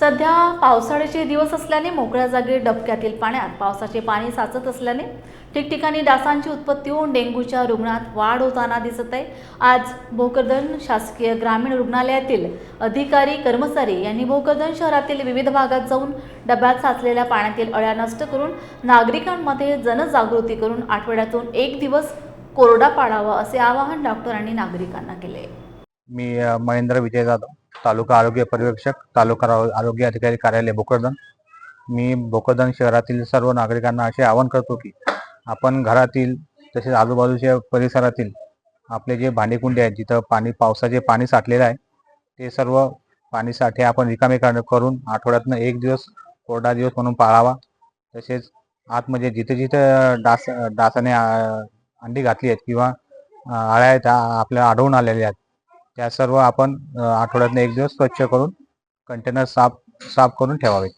सध्या पावसाळ्याचे दिवस असल्याने मोकळ्या जागी डबक्यातील पाण्यात पावसाचे पाणी साचत असल्याने ठिकठिकाणी डासांची उत्पत्ती होऊन डेंग्यूच्या रुग्णात वाढ होताना दिसत आहे. आज भोकरदन शासकीय ग्रामीण रुग्णालयातील अधिकारी कर्मचारी यांनी भोकरदन शहरातील विविध भागात जाऊन डब्यात साचलेल्या पाण्यातील अळ्या नष्ट करून नागरिकांमध्ये जनजागृती करून आठवड्यातून एक दिवस कोरडा पाडावा असे आवाहन डॉक्टरांनी नागरिकांना केले. मी महेंद्र विजय जाधव. तालुका आरोग्य पर्यवेक्षक तालुका आरोग्य अधिकारी कार्यालय भोकरदन मी भोकरदन शहरातील सर्व नागरिकांना असे आवाहन करतो की आपण घरातील तसेच आजूबाजूच्या परिसरातील आपले जे भांडेकुंडे आहेत जिथं पाणी पावसाचे पाणी साठलेलं आहे ते सर्व पाणी साठे आपण रिकामे करून आठवड्यातनं एक दिवस कोरडा दिवस म्हणून पाळावा. तसेच आतमध्ये जिथे जिथे डास डासाने अंडी घातली आहेत किंवा आळ्या अळ्या आहेत आपल्या आढळून आलेल्या आहेत त्या सर्व आपण आठवड्यातनं एक दिवस स्वच्छ करून कंटेनर साफ साफ करून ठेवावे.